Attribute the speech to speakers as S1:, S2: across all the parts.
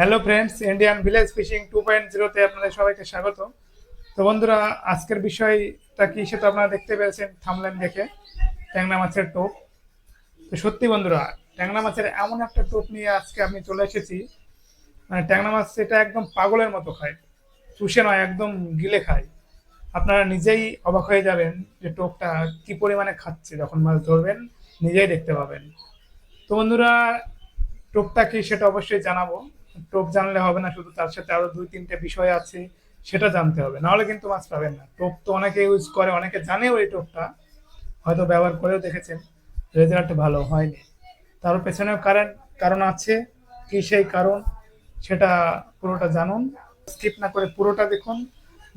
S1: Hello friends Indian village fishing two point জিরোতে আপনাদের সবাইকে স্বাগত তো বন্ধুরা, আজকের বিষয়টা কি সেটা আপনারা দেখতে পেরেছেন থামলেন দেখে, ট্যাংরা মাছের টোপ। তো সত্যি বন্ধুরা, ট্যাংরা মাছের এমন একটা টোপ নিয়ে আজকে আমি চলে এসেছি। মানে ট্যাংরা মাছ এটা একদম পাগলের মতো খায়, চুষে নয়, একদম গিলে খায়। আপনারা নিজেই অবাক হয়ে যাবেন যে টোপটা কি পরিমাণে খাচ্ছে যখন মাছ ধরবেন, নিজেই দেখতে পাবেন। তো বন্ধুরা, টোপটা কি সেটা অবশ্যই জানাব। টোপ জানলে হবে না, শুধু তার সাথে আরও দুই, তিনটে বিষয় আছে, সেটা জানতে হবে। নাহলে কিন্তু মাছ পাবেন না। টোপ তো অনেকে ইউজ করে, অনেকে জানেও ওই টোপটা, হয়তো ব্যবহার করেও দেখেছেন রেজাল্ট ভালো হয়নি। তার পেছনেও কারণ কারণ আছে, কি সেই কারণ, সেটা পুরোটা জানুন। স্কিপ না করে পুরোটা দেখুন,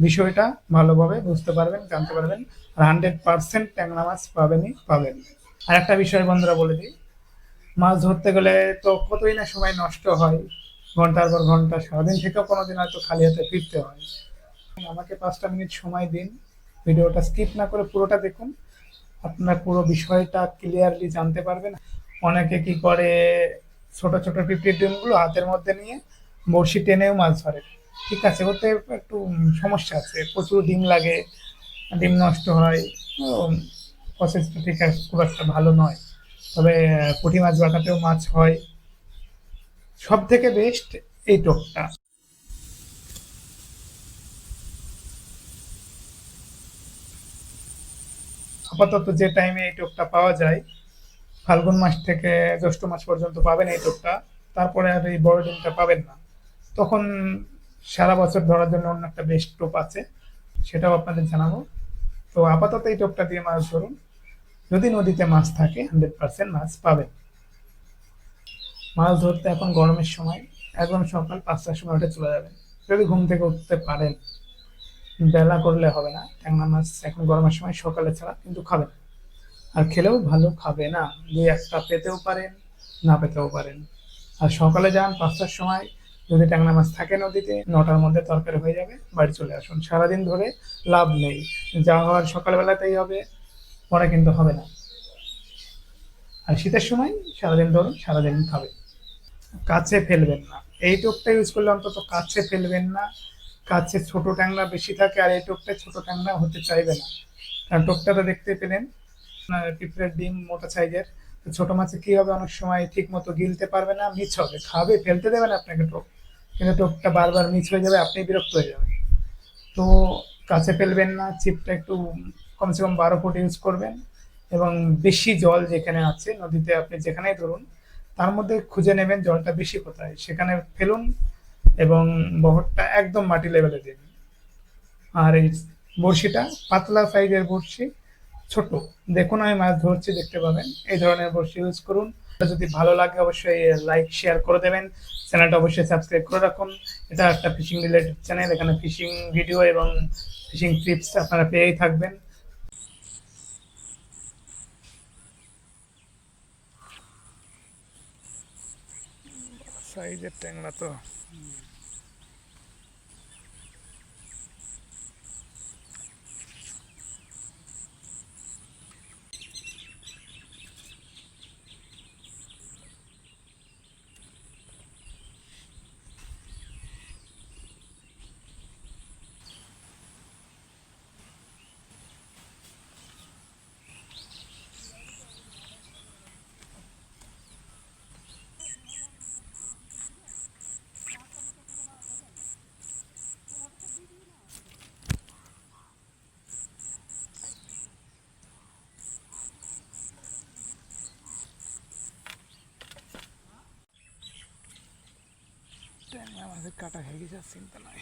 S1: বিষয়টা ভালোভাবে বুঝতে পারবেন, জানতে পারবেন, আর হান্ড্রেড পার্সেন্ট ট্যাংরা মাছ পাবেনই, পাবেন। আর একটা বিষয় বন্ধুরা বলে দিই, মাছ ধরতে গেলে তো কতই না সময় নষ্ট হয় ঘণ্টার পর ঘণ্টা, সারাদিন থেকেও কোনোদিন হয়তো খালি হাতে ফিরতে হয়। আমাকে পাঁচটা মিনিট সময় দিন, ভিডিওটা স্কিপ না করে পুরোটা দেখুন। আপনার পুরো বিষয়টা ক্লিয়ারলি জানতে পারবেন। অনেকে কি করে ছোট ছোট পিঁপড়ির ডিমগুলো হাতের মধ্যে নিয়ে বড়শি টেনেও মাছ ধরে। ঠিক আছে, ওতে একটু সমস্যা আছে, প্রচুর ডিম লাগে, ডিম নষ্ট হয় প্রসেসটা ঠিক আছে, খুব একটা ভালো নয়। তবে পুঁটি মাছ বাটাতেও মাছ হয়। সব থেকে বেস্ট এই টোপটা। আপাতত যে টাইমে এই টোপটা পাওয়া যায়, ফাল্গুন মাস থেকে জ্যৈষ্ঠ মাস পর্যন্ত পাবেন এই টোপটা, তারপরে আর এই বড় ডিমটা পাবেন না। তখন সারা বছর ধরার জন্য অন্য একটা বেস্ট টোপ আছে, সেটাও আপনাদের জানাব। তো আপাতত এই টোপটা দিয়ে মাছ ধরুন। যদি নদীতে মাছ থাকে হান্ড্রেড পার্সেন্ট মাছ পাবেন। মাছ ধরতে এখন গরমের সময়, একদম সকাল পাঁচটার সময় উঠে চলে যাবেন। যদি ঘুম থেকে উঠতে পারেন, বেলা করলে হবে না ট্যাংরা মাছ এখন গরমের সময় সকালে ছাড়া কিন্তু খাবেন আর খেলেও ভালো খাবে না, দুই একটা পেতেও পারেন, না পেতেও পারেন। আর সকালে যান পাঁচটার সময়, যদি ট্যাংরা মাছ থাকে নদীতে, নটার মধ্যে তরকারি হয়ে যাবে, বাড়ি চলে আসুন। সারাদিন ধরে লাভ নেই, যা হওয়ার সকালবেলাতেই হবে, পরে কিন্তু হবে না। আর শীতের সময় সারাদিন ধরুন, সারাদিন খাবে কাছে ফেলবেন না। এই টোপটা ইউজ করলে অন্তত কাছে ফেলবেন না। কাছে ছোট ট্যাংরা বেশি থাকে আর এই টোপটা ছোট ট্যাংরা হতে চাইবে না। কারণ টোপটা তো দেখতে পেলেন পিঁপড়ের ডিম মোটা সাইজের। তো ছোট মাছে কি হবে? অনেক সময় ঠিক মতো গিলতে পারবে না, মিছ হবে। খাবে, ফেলতে দেবে না আপনাকে টোপ। কিন্তু টোপটা বারবার মিছ হয়ে যাবে, আপনি বিরক্ত হয়ে যাবেন। তো কাছে ফেলবেন না, চিপটা একটু কমসে কম বারো ফুট ইউজ করবেন। এবং বেশি জল যেখানে আছে, নদীতে আপনি যেখানেই ধরুন তার মধ্যে খুঁজে নেবেন জলটা বেশি কোথায়। সেখানে ফেলুন এবং বহরটা একদম মাটি লেভেলে দিন। আর এই বড়শিটা পাতলা সাইজের বড়শি, ছোট। দেখুন, আমি মাছ ধরছি, দেখতে পাবেন। এই ধরনের বড়শি ইউজ করুন। যদি ভালো লাগে, অবশ্যই লাইক শেয়ার করে দেবেন। চ্যানেলটা অবশ্যই সাবস্ক্রাইব করে রাখুন। এটা একটা ফিশিং রিলেটেড চ্যানেল এখানে ফিশিং ভিডিও এবং ফিশিং টিপস আপনারা পেয়েই থাকবেন। সাইজের ট্যাংরা তো। ট্যাংরা মাছের কাটা খেয়ে গেছে আর চিন্তা নাই